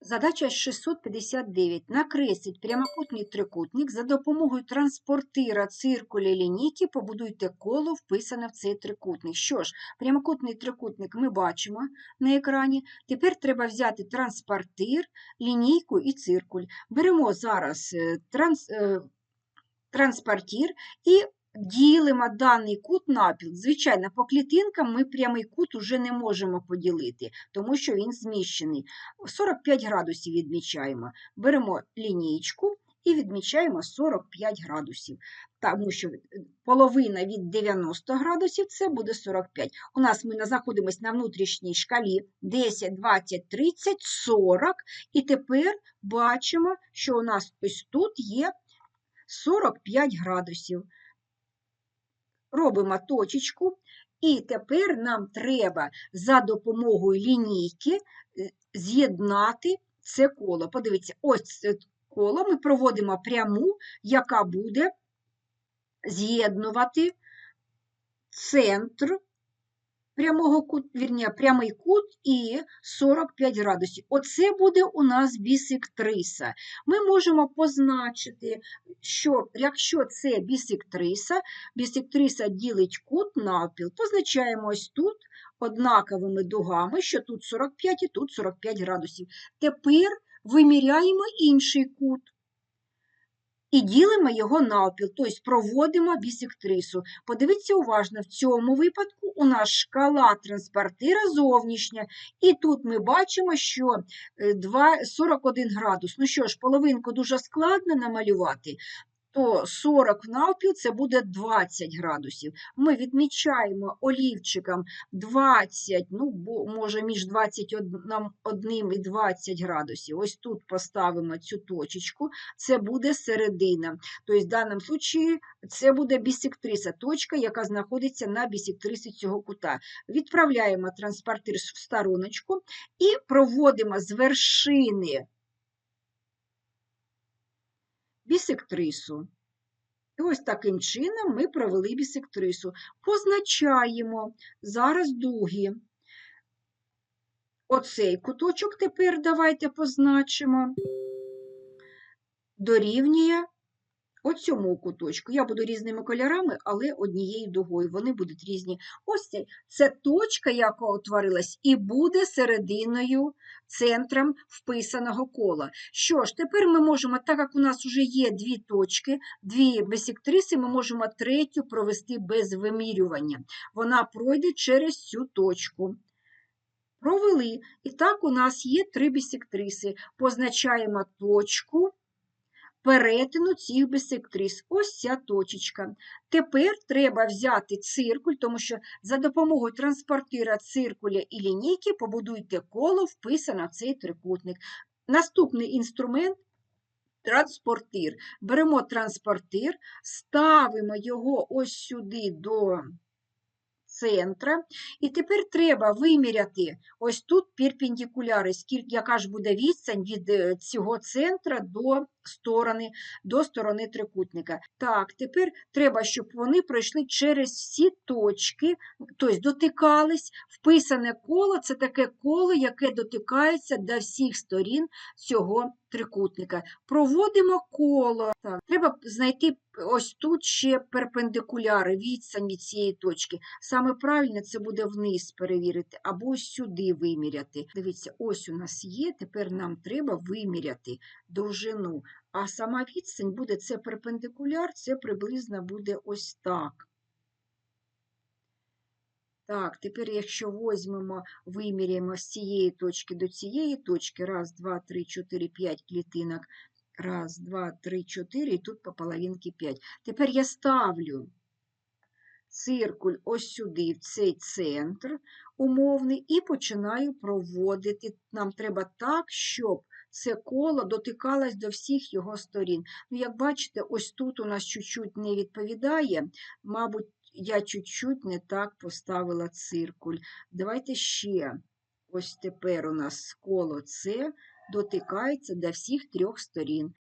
Задача 659. Накресліть прямокутний трикутник за допомогою транспортира циркуля лінійки побудуйте коло, вписане в цей трикутник. Що ж, прямокутний трикутник ми бачимо на екрані. Тепер треба взяти транспортир, лінійку і циркуль. Беремо зараз е, транс, е, транспортир і ділимо даний кут напіл. Звичайно, по клітинкам ми прямий кут уже не можемо поділити, тому що він зміщений. 45 градусів відмічаємо. Беремо лінійку і відмічаємо 45 градусів, тому що половина від 90 градусів це буде 45. У нас ми знаходимося на внутрішній шкалі 10, 20, 30, 40. І тепер бачимо, що у нас ось тут є 45 градусів. Робимо точечку, і тепер нам треба за допомогою лінійки е, з'єднати це коло. Подивіться, ось це коло ми проводимо пряму, яка буде з'єднувати центр прямого кут, вірні, прямий кут і 45 градусів. Оце буде у нас бісектриса. Ми можемо позначити, що якщо це бісектриса, бісектриса ділить кут навпіл, позначаємо ось тут однаковими дугами, що тут 45 і тут 45 градусів. Тепер виміряємо інший кут. І ділимо його навпіл, тобто проводимо бісектрису. Подивіться уважно, в цьому випадку у нас шкала транспортира зовнішня, і тут ми бачимо, що е, два- 41 градус. Ну що ж, половинку дуже складно намалювати, то 40 навпіл це буде 20 градусів. Ми відмічаємо олівчиком 20, ну, бо, може, між 21 і 20 градусів. Ось тут поставимо цю точечку, це буде середина. Тобто, в даному випадку це буде бісектриса, точка, яка знаходиться на бісектрисі цього кута. Відправляємо транспортир в стороночку і проводимо з вершини бісектрису. І ось таким чином ми провели бісектрису. Позначаємо зараз дуги. Оцей куточок тепер давайте позначимо. Дорівнює оцьому куточку. Я буду різними кольорами, але однією дугою. Вони будуть різні. Ось це, це точка, яка утворилась, і буде серединою, центром вписаного кола. Що ж, тепер ми можемо, так як у нас вже є дві точки, дві бісектриси, ми можемо третю провести без вимірювання. Вона пройде через цю точку. Провели. І так у нас є три бісектриси. Позначаємо точку перетину цих бісектрис. Ось ця точечка. Тепер треба взяти циркуль, тому що за допомогою транспортира циркуля і лінійки побудуйте коло, вписане в цей трикутник. Наступний інструмент транспортир. Беремо транспортир, ставимо його ось сюди до центра. І тепер треба виміряти ось тут перпендикуляри, скільки, яка ж буде відстань від е, цього центра до сторони, до сторони трикутника. Так, тепер треба, щоб вони пройшли через всі точки, тобто дотикались. Вписане коло це таке коло, яке дотикається до всіх сторін цього трикутника. Проводимо коло. Так, Треба знайти ось тут ще перпендикуляри, відстань від цієї точки. Саме правильно це буде вниз перевірити, або сюди виміряти. Дивіться, ось у нас є, тепер нам треба виміряти довжину. А сама відстань буде це перпендикуляр, це приблизно буде ось так. Так, тепер, якщо візьмемо, виміряємо з цієї точки до цієї точки, раз, два, три, чотири, п'ять клітинок, раз, два, три, чотири, і тут по половинці п'ять. Тепер я ставлю циркуль ось сюди, в цей центр умовний, і починаю проводити. Нам треба так, щоб це коло дотикалось до всіх його сторін. Ну, як бачите, ось тут у нас чуть-чуть не відповідає, мабуть, я чуть-чуть не так поставила циркуль. Давайте ще. Ось тепер у нас коло С дотикається до всіх трьох сторін.